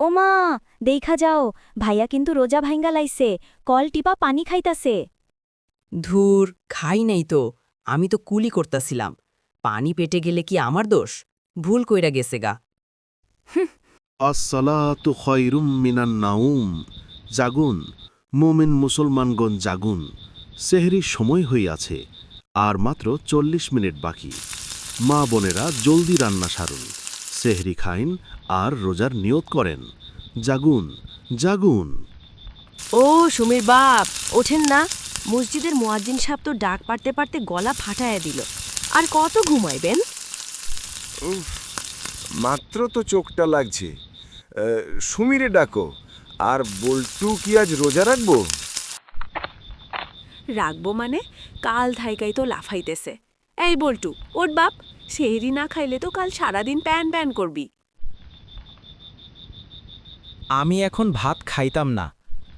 ওমা দেখা যাও ভাইয়া কিন্তু রোজা ভাঙ্গা লাইছে কল টিপা পানি খাইতাছে। ধুর খাই নাই তো আমি তো কুলি করতাছিলাম। পানি পেটে গেলে কি আমার দোষ? ভুল কইরা গেছে গা। আসসালাতু খয়রুম মিনান নাউম। জাগুন মোমেন মুসলমানগণ জাগুন। সেহরি সময় হইয়াছে আর মাত্র চল্লিশ মিনিট বাকি। মা বোনেরা জলদি রান্না সারুন। সেহরি খাইন আর রোজার নিয়ত করেন। জাগুন জাগুন। ও সুমির বাপ ওঠেন না। মসজিদের মুয়াজ্জিন সাহেব তো ডাক পারতে পারতে গলা ফাটায় দিল। আর কত ঘুমাইবেন? মাত্র তো চোখটা লাগছে। সুমিরে ডাকো। আর বল্টু কি আজ রোজা রাখব? রাখব মানে? কাল থাইকাই তো লাফাইতেছে। এই বল্টু ওর বাপ? সেহেরি না খাইলে তো কাল সারাদিন প্যান প্যান করবি। আমি এখন ভাত খাইতাম না।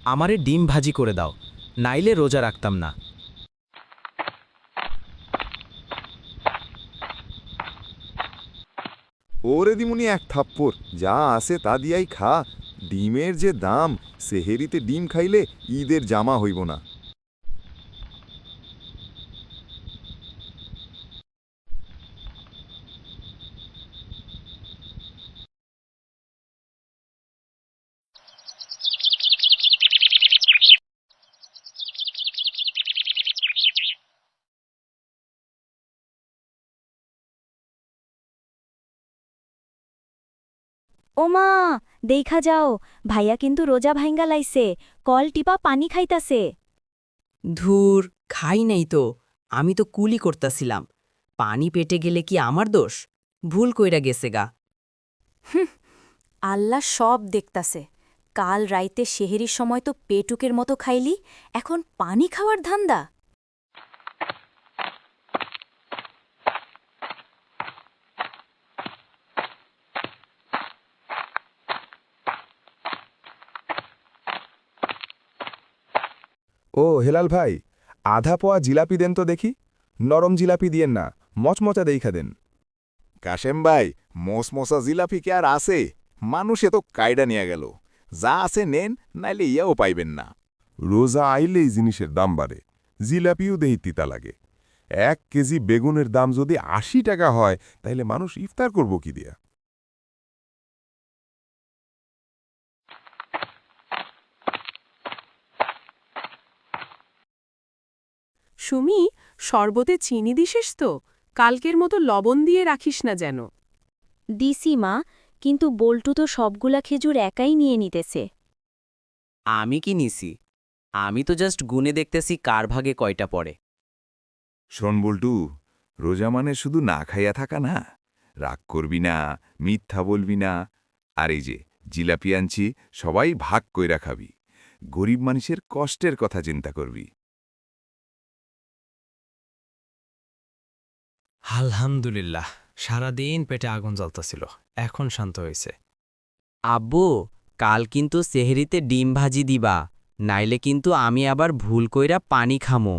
আমারে ডিম ভাজি করে দাও নাইলে রোজা রাখতাম না। ওরে দিমুনি এক থাপ্পড় যা আসে তা দিয়াই খা। ডিমের যে দাম সেহেরিতে ডিম খাইলে ঈদের জামা হইব না। ওমা দেখা যাও ভাইয়া কিন্তু রোজা ভাইঙ্গা লাইছে কল টিপা পানি খাইতাছে। ধুর খাই নাই তো আমি তো কুলি করতাছিলাম পানি পেটে গেলে কি আমার দোষ? ভুল কইরা গেছে গা। আল্লাহ সব দেখতাছে কাল রাইতে সেহেরির সময় তো পেটুকের মতো খাইলি এখন পানি খাওয়ার ধান্দা। ও হেলাল ভাই, আধা পোয়া জিলাপি দেন তো দেখি। নরম জিলাপি দিয়েন না, মচমচা দেইখা দেন। কাশেম ভাই, মসমসা জিলাপি কে আর আছে? মানুষে তো কায়ডা নিয়ে গেল। যা আছে নেন, নাইলে ইয়াও পাইবেন না। রোজা আইলেই জিনিসের দাম বাড়ে, জিলাপিও দেহি তিতা লাগে। এক কেজি বেগুনের দাম যদি আশি টাকা হয়, তাইলে মানুষ ইফতার করব কি দিয়া? সুমি শরবতে চিনি দিসিস তো কালকের মতো লবণ দিয়ে রাখিস না যেন। দিসি মা কিন্তু বল্টু তো সবগুলা খেজুর একাই নিয়ে নিতেছে। আমি কি নিছি? আমি তো জাস্ট গুনে দেখতেছি কার ভাগে কয়টা পড়ে। শোন বল্টু রোজা মানে শুধু না খাইয়া থাকা না রাগ করবি না মিথ্যা বলবি না আর এই যে জিলাপি আনছি সবাই ভাগ কইরা খাবি। গরিব মানুষের কষ্টের কথা চিন্তা করবি। আলহামদুলিল্লাহ, সারাদিন পেটে আগুন জ্বলতাছিল, এখন শান্ত হয়েছে। আব্বু, কাল কিন্তু সেহেরিতে ডিম ভাজি দিবা, নাইলে কিন্তু আমি আবার ভুল কইরা পানি খামো।